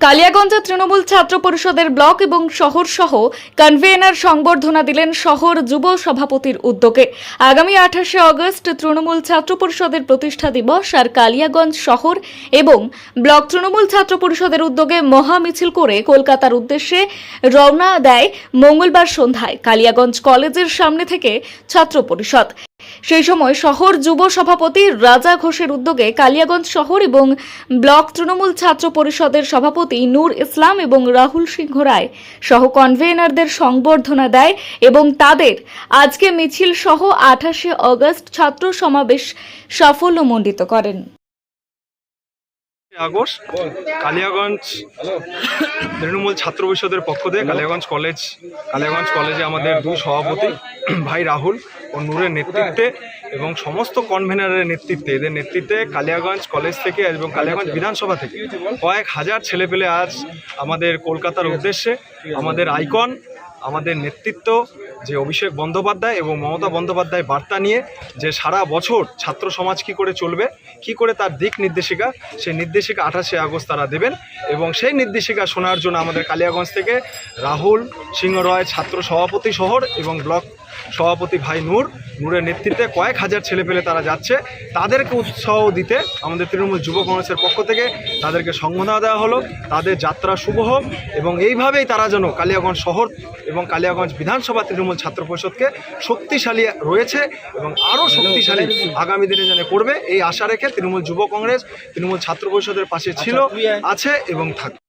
কালিয়াগঞ্জে তৃণমূল ছাত্র পরিষদের ব্লক এবং শহর সহ কনভেনার সংবর্ধনা দিলেন শহর যুব সভাপতির উদ্যোগে। আগামী আঠাশে অগস্ট তৃণমূল ছাত্র পরিষদের প্রতিষ্ঠা দিবস আর কালিয়াগঞ্জ শহর এবং ব্লক তৃণমূল ছাত্র পরিষদের উদ্যোগে মহা মিছিল করে কলকাতার উদ্দেশ্যে রওনা দেয় মঙ্গলবার সন্ধ্যায় কালিয়াগঞ্জ কলেজের সামনে থেকে ছাত্র পরিষদ। সেই সময় শহর যুব সভাপতি রাজা ঘোষের উদ্যোগে কালিয়াগঞ্জ শহর এবং ব্লক তৃণমূল ছাত্র পরিষদের সভাপতি নূর ইসলাম এবং রাহুল সিংহ রায় সহ কনভেনারদের সংবর্ধনা দেয় এবং তাদের আজকে মিছিল সহ আঠাশে অগস্ট ছাত্র সমাবেশ সাফল্যমণ্ডিত করেন। আগস্ট, কালিয়াগঞ্জ তৃণমূল ছাত্র পরিষদের পক্ষ থেকে কালিয়াগঞ্জ কলেজ, কালিয়াগঞ্জ কলেজে আমাদের দুই সভাপতি, ভাই রাহুল ও নূরের নেতৃত্বে এবং সমস্ত কনভেনারের নেতৃত্বে, এদের নেতৃত্বে কালিয়াগঞ্জ কলেজ থেকে এবং কালিয়াগঞ্জ বিধানসভা থেকে কয়েক হাজার ছেলেপেলে আজ আমাদের কলকাতার উদ্দেশ্যে আমাদের আইকন আমাদের নেতৃত্ব যে অভিষেক বন্দ্যোপাধ্যায় এবং মমতা বন্দ্যোপাধ্যায় বার্তা নিয়ে যে সারা বছর ছাত্র সমাজ কী করে চলবে, কী করে তার দিক নির্দেশিকা, সেই নির্দেশিকা আঠাশে আগস্ট তারা দেবেন এবং সেই নির্দেশিকা শোনার জন্য আমাদের কালিয়াগঞ্জ থেকে রাহুল সিংহ রয় ছাত্র সভাপতি শহর এবং ব্লক সভাপতি ভাই নূর নূরের নেতৃত্বে কয়েক হাজার ছেলেপেলে তারা যাচ্ছে। তাদেরকে উৎসাহ দিতে আমাদের তৃণমূল যুব কংগ্রেসের পক্ষ থেকে তাদেরকে সংবর্ধনা দেওয়া হলো। তাদের যাত্রা শুভ হোক এবং এইভাবেই তারা যেন কালিয়াগঞ্জ শহর এবং কালিয়াগঞ্জ বিধানসভা তৃণমূল ছাত্র পরিষদকে শক্তিশালী রয়েছে এবং আরও শক্তিশালী আগামী দিনে যেন করবে এই আশা রেখে তৃণমূল যুব কংগ্রেস তৃণমূল ছাত্র পরিষদের পাশে ছিল আছে এবং থাকবে